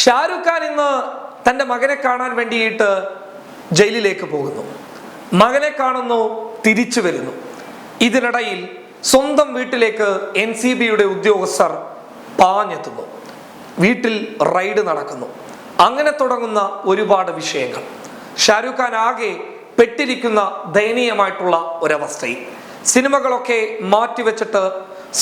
ഷാരൂഖ് ഖാൻ ഇന്ന് തന്റെ മകനെ കാണാൻ വേണ്ടിയിട്ട് ജയിലിലേക്ക് പോകുന്നു. മകനെ കാണുന്നു തിരിച്ചു വരുന്നു. ഇതിനിടയിൽ സ്വന്തം വീട്ടിലേക്ക് എൻ സി ബിയുടെ ഉദ്യോഗസ്ഥർ പാഞ്ഞെത്തുന്നു. വീട്ടിൽ റൈഡ് നടക്കുന്നു. അങ്ങനെ തുടങ്ങുന്ന ഒരുപാട് വിഷയങ്ങൾ. ഷാരൂഖ് ഖാൻ ആകെ പെട്ടിരിക്കുന്ന ദയനീയമായിട്ടുള്ള ഒരവസ്ഥയിൽ. സിനിമകളൊക്കെ മാറ്റിവെച്ചിട്ട്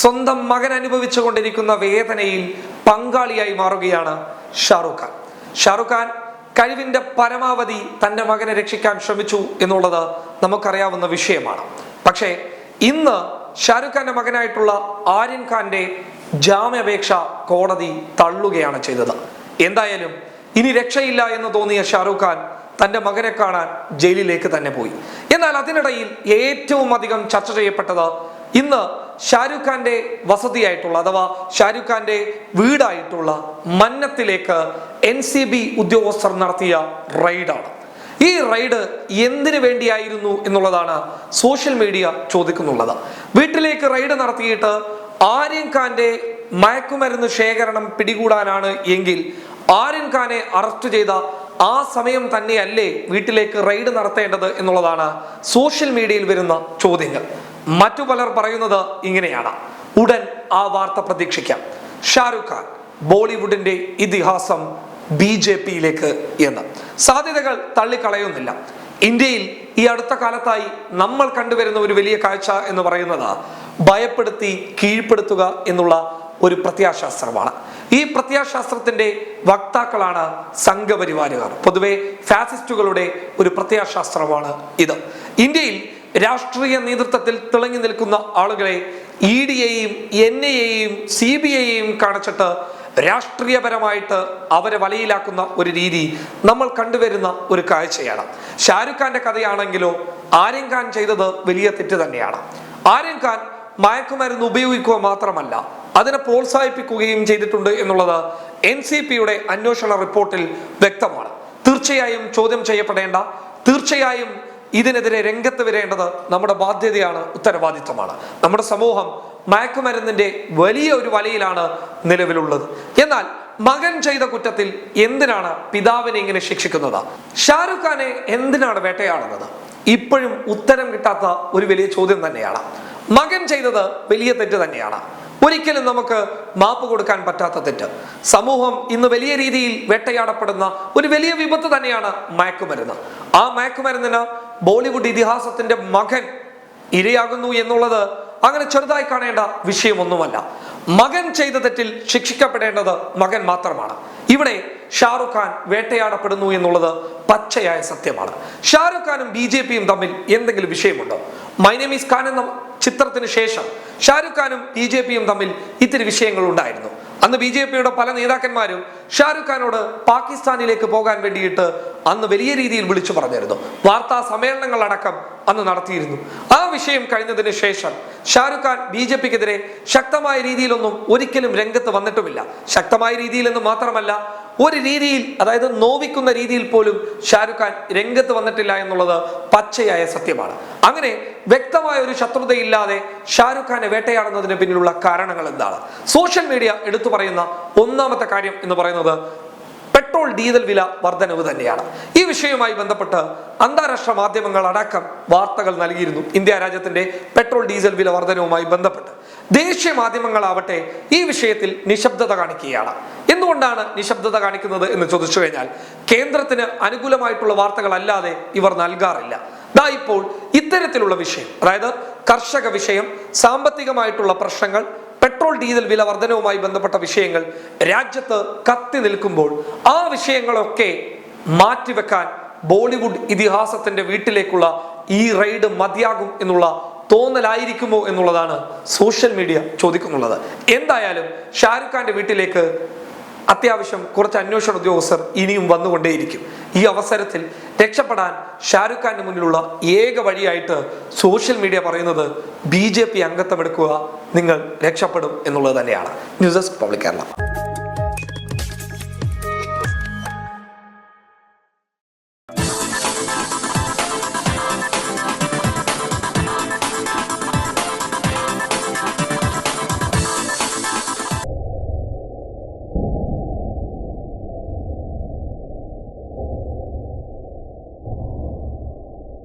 സ്വന്തം മകൻ അനുഭവിച്ചു കൊണ്ടിരിക്കുന്ന വേദനയിൽ പങ്കാളിയായി മാറുകയാണ് ഷാറൂഖ് ഖാൻ. ഷാറുഖ് ഖാൻ കഴിവിന്റെ പരമാവധി തന്റെ മകനെ രക്ഷിക്കാൻ ശ്രമിച്ചു എന്നുള്ളത് നമുക്കറിയാവുന്ന വിഷയമാണ്. പക്ഷേ ഇന്ന് ഷാരൂഖ് ഖാന്റെ മകനായിട്ടുള്ള ആര്യൻ ഖാന്റെ ജാമ്യാപേക്ഷ കോടതി തള്ളുകയാണ് ചെയ്തത്. എന്തായാലും ഇനി രക്ഷയില്ല എന്ന് തോന്നിയ ഷാറുഖ് ഖാൻ തന്റെ മകനെ കാണാൻ ജയിലിലേക്ക് തന്നെ പോയി. എന്നാൽ അതിനിടയിൽ ഏറ്റവും അധികം ചർച്ച ചെയ്യപ്പെട്ടത് ഇന്ന് ഷാരൂഖ് ഖാന്റെ വസതിയായിട്ടുള്ള അഥവാ ഷാരൂഖ് ഖാന്റെ വീടായിട്ടുള്ള മന്നത്തിലേക്ക് എൻ സി ബി ഉദ്യോഗസ്ഥർ നടത്തിയ റൈഡാണ് ഈ റൈഡ് എന്തിനു വേണ്ടിയായിരുന്നു എന്നുള്ളതാണ് സോഷ്യൽ മീഡിയ ചോദിക്കുന്നുള്ളത്. വീട്ടിലേക്ക് റൈഡ് നടത്തിയിട്ട് ആര്യൻ ഖാന്റെ മയക്കുമരുന്ന് ശേഖരണം പിടികൂടാനാണ് എങ്കിൽ ആര്യൻ ഖാനെ അറസ്റ്റ് ചെയ്ത ആ സമയം തന്നെയല്ലേ വീട്ടിലേക്ക് റൈഡ് നടത്തേണ്ടത് എന്നുള്ളതാണ് സോഷ്യൽ മീഡിയയിൽ വരുന്ന ചോദ്യങ്ങൾ. മറ്റു പലർ പറയുന്നത് ഇങ്ങനെയാണ്. ഉടൻ ആ വാർത്ത പ്രതീക്ഷിക്കാം. ഷാരുഖ് ഖാൻ ബോളിവുഡിന്റെ ഇതിഹാസം ബി ജെ പിയിലേക്ക് എന്ന്. സാധ്യതകൾ തള്ളിക്കളയുന്നില്ല. ഇന്ത്യയിൽ ഈ അടുത്ത കാലത്തായി നമ്മൾ കണ്ടുവരുന്ന ഒരു വലിയ കാഴ്ച എന്ന് പറയുന്നത് ഭയപ്പെടുത്തി കീഴ്പ്പെടുത്തുക എന്നുള്ള ഒരു പ്രത്യാശാസ്ത്രമാണ്. ഈ പ്രത്യാശാസ്ത്രത്തിന്റെ വക്താക്കളാണ് സംഘപരിവാരുകാർ. പൊതുവെ ഫാസിസ്റ്റുകളുടെ ഒരു പ്രത്യാശാസ്ത്രമാണ് ഇത്. ഇന്ത്യയിൽ രാഷ്ട്രീയ നേതൃത്വത്തിൽ തിളങ്ങി നിൽക്കുന്ന ആളുകളെ ഇ ഡി എയും എൻ ഐയെയും സി ബി ഐയെയും കാണിച്ചിട്ട് രാഷ്ട്രീയപരമായിട്ട് അവരെ വലയിലാക്കുന്ന ഒരു രീതി നമ്മൾ കണ്ടുവരുന്ന ഒരു കാഴ്ചയാണ്. ഷാരൂഖ് ഖാന്റെ കഥയാണെങ്കിലോ ആര്യൻ ഖാൻ ചെയ്തത് വലിയ തെറ്റ് തന്നെയാണ്. ആര്യൻ ഖാൻ മയക്കുമരുന്ന് ഉപയോഗിക്കുക മാത്രമല്ല അതിനെ പ്രോത്സാഹിപ്പിക്കുകയും ചെയ്തിട്ടുണ്ട് എന്നുള്ളത് എൻ സി പിയുടെ അന്വേഷണ റിപ്പോർട്ടിൽ വ്യക്തമാണ്. തീർച്ചയായും ചോദ്യം ചെയ്യപ്പെടേണ്ട തീർച്ചയായും ഇതിനെതിരെ രംഗത്ത് വരേണ്ടത് നമ്മുടെ ബാധ്യതയാണ് ഉത്തരവാദിത്വമാണ്. നമ്മുടെ സമൂഹം മയക്കുമരുന്നിന്റെ വലിയ ഒരു വലയിലാണ് നിലവിലുള്ളത്. എന്നാൽ മകൻ ചെയ്ത കുറ്റത്തിൽ എന്തിനാണ് പിതാവിനെ ഇങ്ങനെ ശിക്ഷിക്കുന്നത്? ഷാരൂഖ് ഖാനെ എന്തിനാണ് വേട്ടയാടുന്നത്? ഇപ്പോഴും ഉത്തരം കിട്ടാത്ത ഒരു വലിയ ചോദ്യം തന്നെയാണ്. മകൻ ചെയ്തത് വലിയ തെറ്റ് തന്നെയാണ്. ഒരിക്കലും നമുക്ക് മാപ്പ് കൊടുക്കാൻ പറ്റാത്ത തെറ്റ്. സമൂഹം ഇന്ന് വലിയ രീതിയിൽ വേട്ടയാടപ്പെടുന്ന ഒരു വലിയ വിപത്ത് തന്നെയാണ് മയക്കുമരുന്ന്. ആ മയക്കുമരുന്നിന് ബോളിവുഡ് ഇതിഹാസത്തിന്റെ മകൻ ഇരയാകുന്നു എന്നുള്ളത് അങ്ങനെ ചെറുതായി കാണേണ്ട വിഷയമൊന്നുമല്ല. മകൻ ചെയ്ത തെറ്റിൽ ശിക്ഷിക്കപ്പെടേണ്ടത് മകൻ മാത്രമാണ്. ഇവിടെ ഷാറുഖ് ഖാൻ വേട്ടയാടപ്പെടുന്നു എന്നുള്ളത് പച്ചയായ സത്യമാണ്. ഷാറുഖ് ഖാനും ബി തമ്മിൽ എന്തെങ്കിലും വിഷയമുണ്ടോ? മൈനമീസ് ഖാൻ എന്ന ചിത്രത്തിന് ശേഷം ഷാരുഖ് ഖാനും ബി ജെ പിയും തമ്മിൽ ഇത്തിരി വിഷയങ്ങൾ ഉണ്ടായിരുന്നു. അന്ന് ബി ജെ പിയുടെ പല നേതാക്കന്മാരും ഷാരുഖ് ഖാനോട് പാകിസ്ഥാനിലേക്ക് പോകാൻ വേണ്ടിയിട്ട് അന്ന് വലിയ രീതിയിൽ വിളിച്ചു പറഞ്ഞിരുന്നു. വാർത്താ സമ്മേളനങ്ങൾ അടക്കം അന്ന് നടത്തിയിരുന്നു. ആ വിഷയം കഴിഞ്ഞതിന് ശേഷം ഷാരുഖ് ഖാൻ ബി ജെ പിക്കെതിരെ ശക്തമായ രീതിയിലൊന്നും ഒരിക്കലും രംഗത്ത് വന്നിട്ടുമില്ല. ശക്തമായ രീതിയിൽ എന്ന് മാത്രമല്ല ഒരു രീതിയിൽ അതായത് നോവിക്കുന്ന രീതിയിൽ പോലും ഷാരുഖ് ഖാൻ രംഗത്ത് വന്നിട്ടില്ല എന്നുള്ളത് പച്ചയായ സത്യമാണ്. അങ്ങനെ വ്യക്തമായ ഒരു ശത്രുതയില്ലാതെ ഷാരുഖ് ഖാനെ വേട്ടയാടുന്നതിന് പിന്നിലുള്ള കാരണങ്ങൾ എന്താണ്? സോഷ്യൽ മീഡിയ എടുത്തു പറയുന്ന ഒന്നാമത്തെ കാര്യം എന്ന് പറയുന്നത് പെട്രോൾ ഡീസൽ വില വർധനവ് തന്നെയാണ്. ഈ വിഷയവുമായി ബന്ധപ്പെട്ട് അന്താരാഷ്ട്ര മാധ്യമങ്ങൾ അടക്കം വാർത്തകൾ നൽകിയിരുന്നു. ഇന്ത്യ രാജ്യത്തിന്റെ പെട്രോൾ ഡീസൽ വില വർധനവുമായി ബന്ധപ്പെട്ട്. ദേശീയ മാധ്യമങ്ങളാവട്ടെ ഈ വിഷയത്തിൽ നിശബ്ദത കാണിക്കുകയാണ്. എന്തുകൊണ്ടാണ് നിശബ്ദത കാണിക്കുന്നത് എന്ന് ചോദിച്ചു കഴിഞ്ഞാൽ കേന്ദ്രത്തിന് അനുകൂലമായിട്ടുള്ള വാർത്തകളല്ലാതെ ഇവർ നൽകാറില്ല. ദാ ഇപ്പോൾ ഇത്തരത്തിലുള്ള വിഷയം അതായത് കർഷക വിഷയം സാമ്പത്തികമായിട്ടുള്ള പ്രശ്നങ്ങൾ പെട്രോൾ ഡീസൽ വില വർധനവുമായി ബന്ധപ്പെട്ട വിഷയങ്ങൾ രാജ്യത്ത് കത്തി നിൽക്കുമ്പോൾ ആ വിഷയങ്ങളൊക്കെ മാറ്റിവെക്കാൻ ബോളിവുഡ് ഇതിഹാസത്തിന്റെ വീട്ടിലേക്കുള്ള ഈ റെയ്ഡ് മതിയാകും എന്നുള്ള തോന്നലായിരിക്കുമോ എന്നുള്ളതാണ് സോഷ്യൽ മീഡിയ ചോദിക്കുന്നുള്ളത്. എന്തായാലും ഷാരൂഖ് ഖാന്റെ വീട്ടിലേക്ക് അത്യാവശ്യം കുറച്ച് അന്വേഷണ ഉദ്യോഗസ്ഥർ ഇനിയും വന്നുകൊണ്ടേയിരിക്കും. ഈ അവസരത്തിൽ രക്ഷപ്പെടാൻ ഷാരൂഖ് ഖാന്റെ മുന്നിലുള്ള ഏക വഴിയായിട്ട് സോഷ്യൽ മീഡിയ പറയുന്നത് ബി ജെ പി അംഗത്വം എടുക്കുക നിങ്ങൾ രക്ഷപ്പെടും എന്നുള്ളത് തന്നെയാണ്. News desk public Kerala.